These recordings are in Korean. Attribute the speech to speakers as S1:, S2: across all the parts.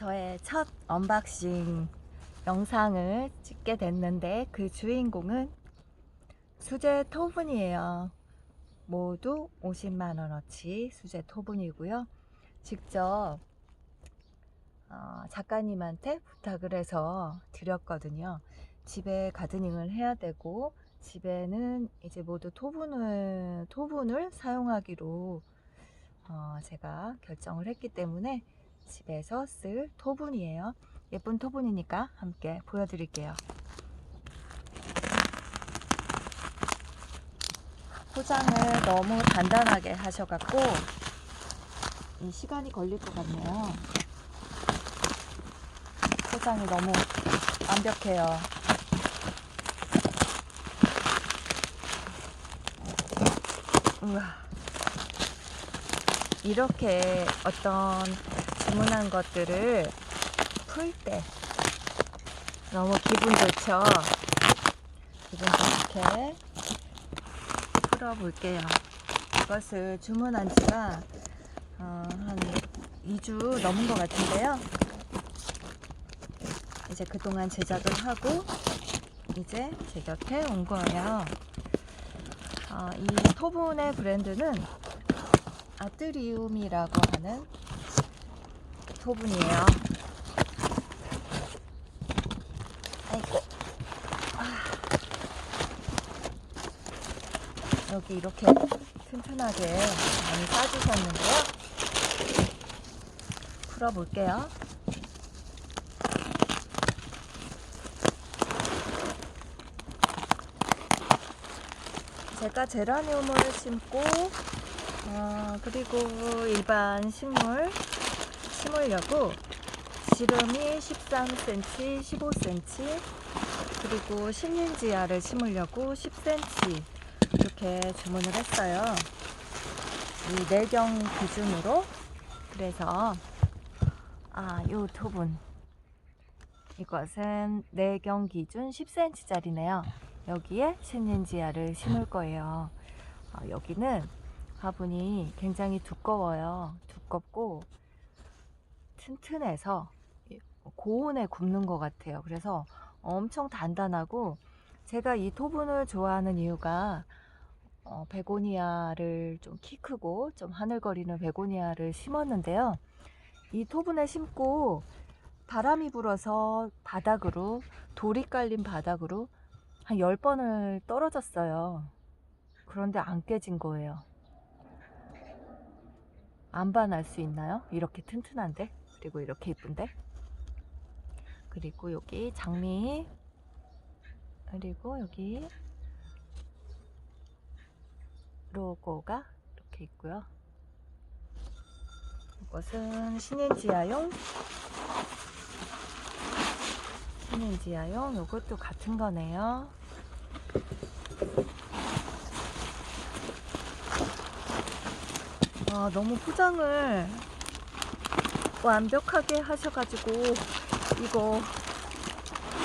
S1: 저의 첫 언박싱 영상을 찍게 됐는데 그 주인공은 수제 토분이에요. 모두 50만 원어치 수제 토분이고요. 직접 어, 작가님한테 부탁을 해서 드렸거든요. 집에 가드닝을 해야 되고 집에는 이제 모두 토분을 토분을 사용하기로 어, 제가 결정을 했기 때문에 집에서 쓸 토분이에요. 예쁜 토분이니까 함께 보여드릴게요. 포장을 너무 단단하게 하셔갖고 이 시간이 걸릴 것 같네요. 포장이 너무 완벽해요. 우와. 이렇게 어떤 주문한 것들을 풀 때 너무 기분 좋죠? 기분 좋게 풀어볼게요. 이것을 주문한 지가 어, 한 2주 넘은 것 같은데요. 이제 그동안 제작을 하고 이제 제 곁에 온 거예요. 어, 이 토분의 브랜드는 아트리움이라고 하는 토분이에요. 아이고. 아. 여기 이렇게 튼튼하게 많이 싸주셨는데요. 풀어볼게요. 제가 제라늄을 심고 어, 그리고 일반 식물 심으려고 지름이 13cm, 15cm 그리고 신인지아를 심으려고 10cm 이렇게 주문을 했어요. 이 내경 기준으로 그래서 아, 요 톱은 이것은 내경 기준 10cm짜리네요. 여기에 신인지아를 심을 거예요. 어, 여기는 화분이 굉장히 두꺼워요. 두껍고 튼튼해서 고온에 굽는 것 같아요. 그래서 엄청 단단하고 제가 이 토분을 좋아하는 이유가 어, 베고니아를 좀 키 크고 좀 하늘거리는 베고니아를 심었는데요. 이 토분에 심고 바람이 불어서 바닥으로 돌이 깔린 바닥으로 한 10번을 떨어졌어요. 그런데 안 깨진 거예요. 안 반할 수 있나요? 이렇게 튼튼한데? 그리고 이렇게 이쁜데? 그리고 여기 장미 그리고 여기 로고가 이렇게 있고요. 이것은 신인지아용 신인지아용 이것도 같은 거네요. 와, 너무 포장을 완벽하게 하셔가지고 이거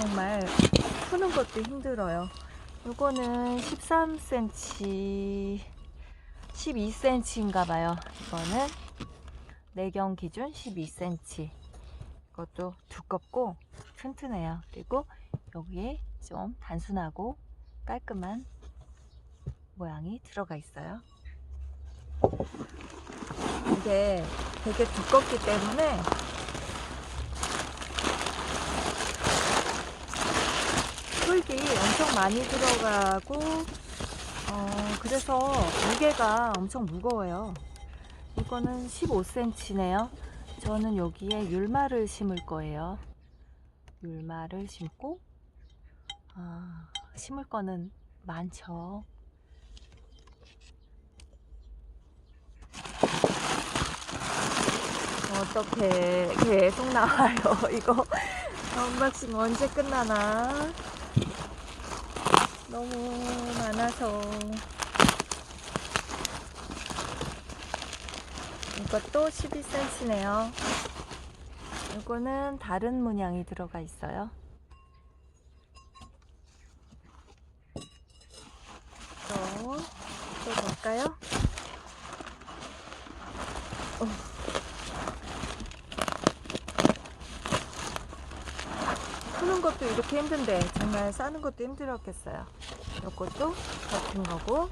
S1: 정말 푸는 것도 힘들어요. 이거는 13cm, 12cm인가 봐요. 이거는 내경 기준 12cm. 이것도 두껍고 튼튼해요. 그리고 여기에 좀 단순하고 깔끔한 모양이 들어가 있어요. 이게 되게 두껍기 때문에 풀기 엄청 많이 들어가고 어, 그래서 무게가 엄청 무거워요. 이거는 15cm네요. 저는 여기에 율마를 심을 거예요. 율마를 심고 아, 심을 거는 많죠. 어떻게 계속 나와요? 이거 언박싱 언제 끝나나? 너무 많아서 이것도 12cm네요. 이거는 다른 문양이 들어가 있어요. 또, 또 볼까요? 어. 것도 이렇게 힘든데 정말 싸는 것도 힘들었겠어요. 이것도 같은 거고.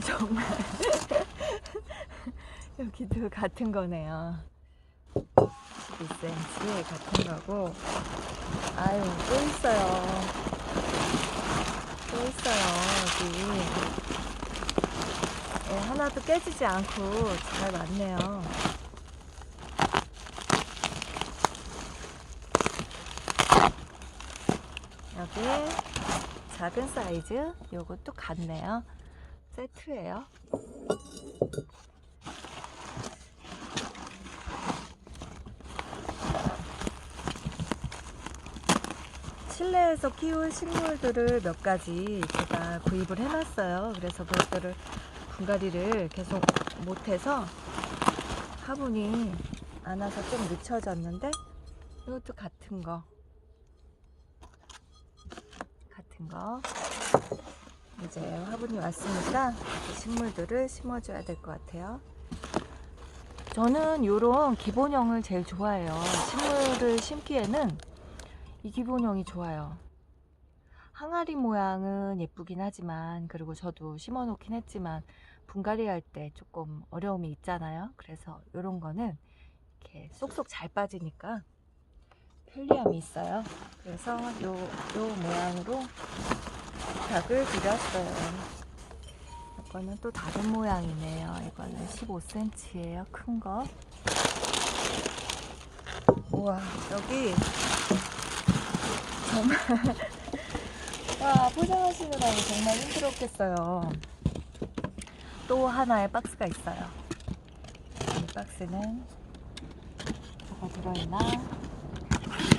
S1: 정말 여기도 같은 거네요. 12cm 같은 거고 아유 또 있어요. 또 있어요 여기. 예, 하나도 깨지지 않고 잘 맞네요. 여기 작은 사이즈 요것도 같네요. 세트예요 실내에서 키울 식물들을 몇 가지 제가 구입을 해놨어요. 그래서 그것들을 분갈이를 계속 못해서 화분이 안 와서 좀 늦춰졌는데 이것도 같은 거 같은 거 이제 화분이 왔으니까 이 식물들을 심어줘야 될 것 같아요. 저는 이런 기본형을 제일 좋아해요. 식물을 심기에는 이 기본형이 좋아요. 항아리 모양은 예쁘긴 하지만 그리고 저도 심어 놓긴 했지만 분갈이 할 때 조금 어려움이 있잖아요. 그래서 이런 거는 이렇게 쏙쏙 잘 빠지니까 편리함이 있어요. 그래서 요, 요 모양으로 부탁을 드렸어요. 이거는 또 다른 모양이네요. 이거는 15cm예요. 큰 거. 우와, 여기 와 포장하시느라고 정말 힘들었겠어요. 또 하나의 박스가 있어요. 이 박스는 뭐가 들어있나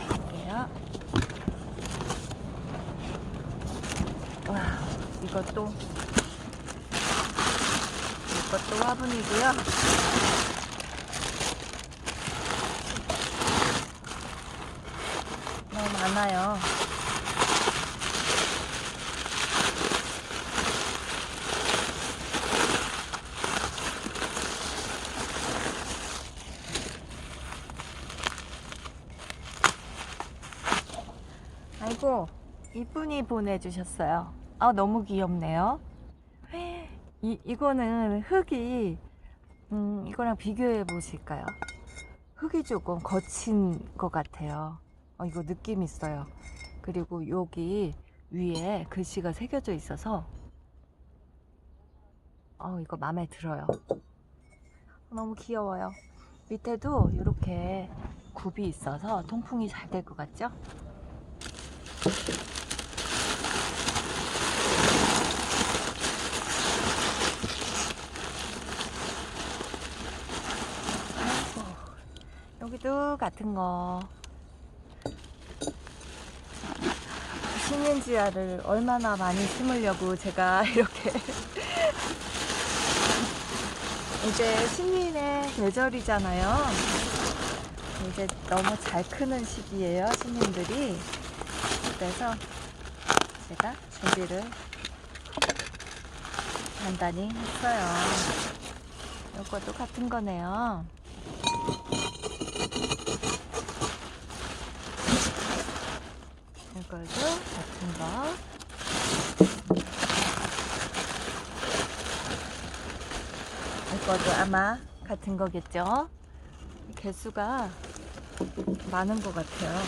S1: 볼게요. 와 이것도 이것도 화분이고요. 너무 많아요. 아이고, 이분이 보내주셨어요. 아, 너무 귀엽네요. 이, 이거는 흙이, 음, 이거랑 비교해 보실까요? 흙이 조금 거친 것 같아요. 어, 이거 느낌 있어요. 그리고 여기 위에 글씨가 새겨져 있어서, 어, 이거 마음에 들어요. 너무 귀여워요. 밑에도 이렇게 굽이 있어서 통풍이 잘 될 것 같죠? 아이고, 여기도 같은 거. 신인지아를 얼마나 많이 심으려고 제가 이렇게 이제 신인의 계절이잖아요. 이제 너무 잘 크는 시기예요, 신인들이. 그래서 제가 준비를 간단히 했어요. 이것도 같은 거네요. 이걸도 거. 이것도 아마 같은 거겠죠? 개수가 많은 것 같아요.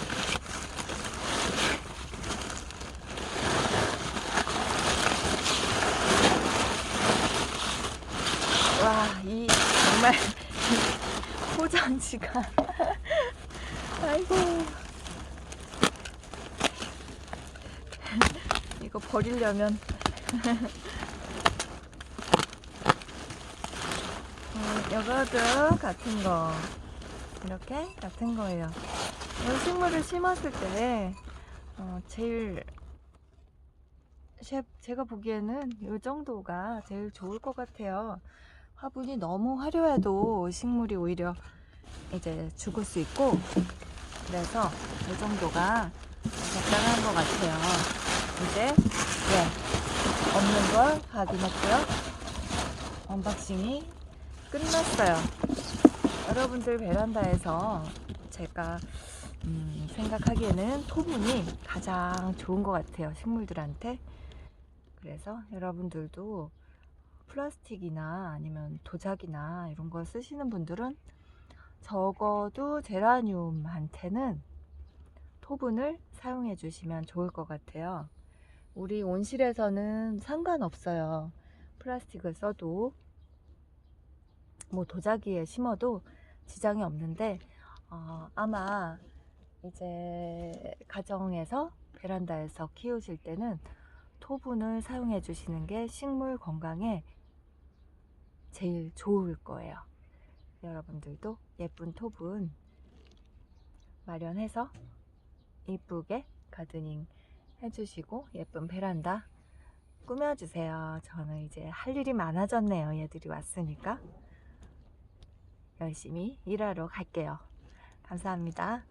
S1: 와, 이 정말 포장지가 아이고 이거 버리려면 음, 요거도 같은 거 이렇게 같은 거예요. 이 식물을 심었을 때 어, 제일 제, 제가 보기에는 이 정도가 제일 좋을 것 같아요. 화분이 너무 화려해도 식물이 오히려 이제 죽을 수 있고 그래서 이 정도가 적당한 것 같아요. 이제 네 없는 걸 확인했고요. 언박싱이 끝났어요. 여러분들 베란다에서 제가 음, 생각하기에는 토분이 가장 좋은 것 같아요. 식물들한테. 그래서 여러분들도 플라스틱이나 아니면 도자기나 이런 거 쓰시는 분들은 적어도 제라늄한테는 토분을 사용해 주시면 좋을 것 같아요. 우리 온실에서는 상관없어요. 플라스틱을 써도 뭐 도자기에 심어도 지장이 없는데 어, 아마 이제 가정에서 베란다에서 키우실 때는 토분을 사용해 주시는 게 식물 건강에 제일 좋을 거예요. 여러분들도 예쁜 토분 마련해서 이쁘게 가드닝 해주시고 예쁜 베란다 꾸며주세요. 저는 이제 할 일이 많아졌네요. 얘들이 왔으니까 열심히 일하러 갈게요. 감사합니다.